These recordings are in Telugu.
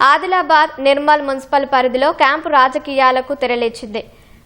ఆదిలాబాద్ నిర్మల్ మున్సిపల్ పరిధిలో క్యాంపు రాజకీయాలకు తెరలేచింది.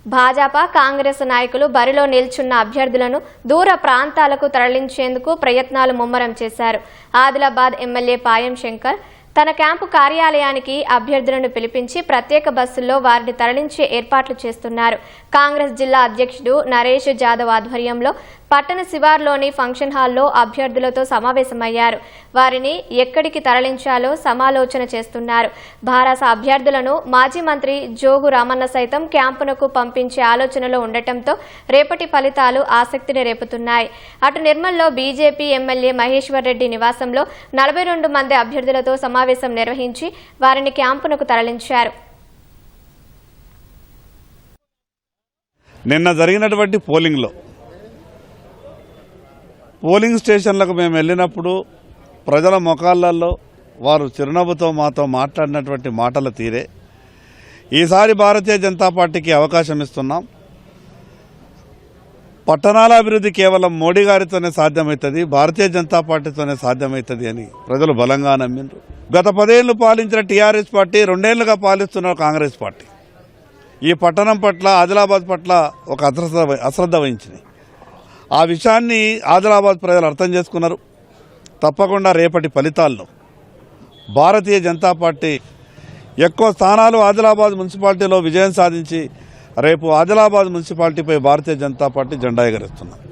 భాజపా కాంగ్రెస్ నాయకులు బరిలో నిల్చున్న అభ్యర్థులను దూర ప్రాంతాలకు తరలించేందుకు ప్రయత్నాలు ముమ్మరం చేశారు. ఆదిలాబాద్ ఎమ్మెల్యే పాయం శంకర్ తన క్యాంపు కార్యాలయానికి అభ్యర్థులను పిలిపించి ప్రత్యేక బస్సుల్లో వారిని తరలించే ఏర్పాట్లు చేస్తున్నారు. కాంగ్రెస్ జిల్లా అధ్యక్షుడు నరేష్ జాదవ్ ఆధ్వర్యంలో పట్టణ శివార్లోని ఫంక్షన్ హాల్లో అభ్యర్థులతో సమావేశమయ్యారు. వారిని ఎక్కడికి తరలించాలో సమాలోచన చేస్తున్నారు. భారాస అభ్యర్థులను మాజీ మంత్రి జోగు రామన్న సైతం క్యాంపునకు పంపించే ఆలోచనలో ఉండటంతో రేపటి ఫలితాలు ఆసక్తిని రేపుతున్నాయి. అటు నిర్మల్లో బీజేపీ ఎమ్మెల్యే మహేశ్వర్ రెడ్డి నివాసంలో నలభై రెండు మంది అభ్యర్థులతో సమావేశం నిర్వహించి వారిని క్యాంపునకు తరలించారు. నిన్న జరిగినటువంటి పోలింగ్లో పోలింగ్ స్టేషన్లకు మేము వెళ్ళినప్పుడు ప్రజల ముఖాలలో వారు చిరునవ్వుతో మాతో మాట్లాడినటువంటి మాటల తీరే. ఈసారి భారతీయ జనతా పార్టీకి అవకాశం ఇస్తున్నాం. పట్టణాల అభివృద్ధి కేవలం మోడీ గారితోనే సాధ్యమవుతుంది భారతీయ జనతా పార్టీతోనే సాధ్యమవుతుంది అని ప్రజలు బలంగా నమ్మిండ్రు. గత పదేళ్ళు పాలించిన టీఆర్ఎస్ పార్టీ రెండేళ్ళుగా పాలిస్తున్న కాంగ్రెస్ పార్టీ. ఈ పట్టణం పట్ల ఆదిలాబాద్ పట్ల ఒక అశ్రద్ధ అశ్రద్ధ వహించినాయి ఆ విషయాన్ని ఆదిలాబాద్ ప్రజలు అర్థం చేసుకున్నారు. తప్పకుండా రేపటి ఫలితాల్లో భారతీయ జనతా పార్టీ ఎక్కువ స్థానాలు ఆదిలాబాద్ మున్సిపాలిటీలో విజయం సాధించి రేపు ఆదిలాబాద్ మున్సిపాలిటీపై భారతీయ జనతా పార్టీ జెండా ఎగరేస్తున్నారు